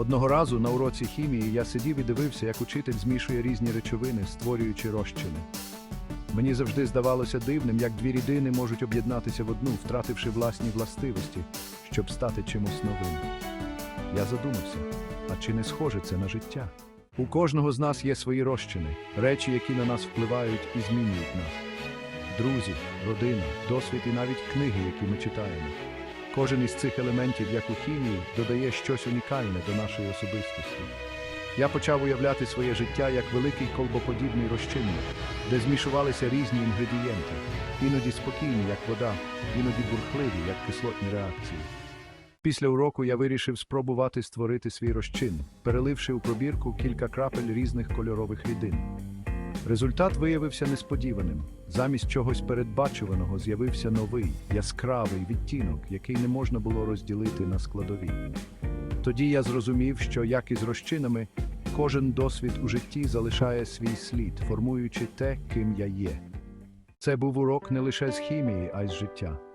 Одного разу на уроці хімії я сидів і дивився, як учитель змішує різні речовини, створюючи розчини. Мені завжди здавалося дивним, як дві рідини можуть об'єднатися в одну, втративши власні властивості, щоб стати чимось новим. Я задумався, а чи не схоже це на життя? У кожного з нас є свої розчини, речі, які на нас впливають і змінюють нас. Друзі, родина, досвід і навіть книги, які ми читаємо. Кожен із цих елементів, як у хімії, додає щось унікальне до нашої особистості. Я почав уявляти своє життя як великий колбоподібний розчинник, де змішувалися різні інгредієнти, іноді спокійні, як вода, іноді бурхливі, як кислотні реакції. Після уроку я вирішив спробувати створити свій розчин, переливши у пробірку кілька крапель різних кольорових рідин. Результат виявився несподіваним. Замість чогось передбачуваного з'явився новий, яскравий відтінок, який не можна було розділити на складові. Тоді я зрозумів, що, як і з розчинами, кожен досвід у житті залишає свій слід, формуючи те, ким я є. Це був урок не лише з хімії, а й з життя.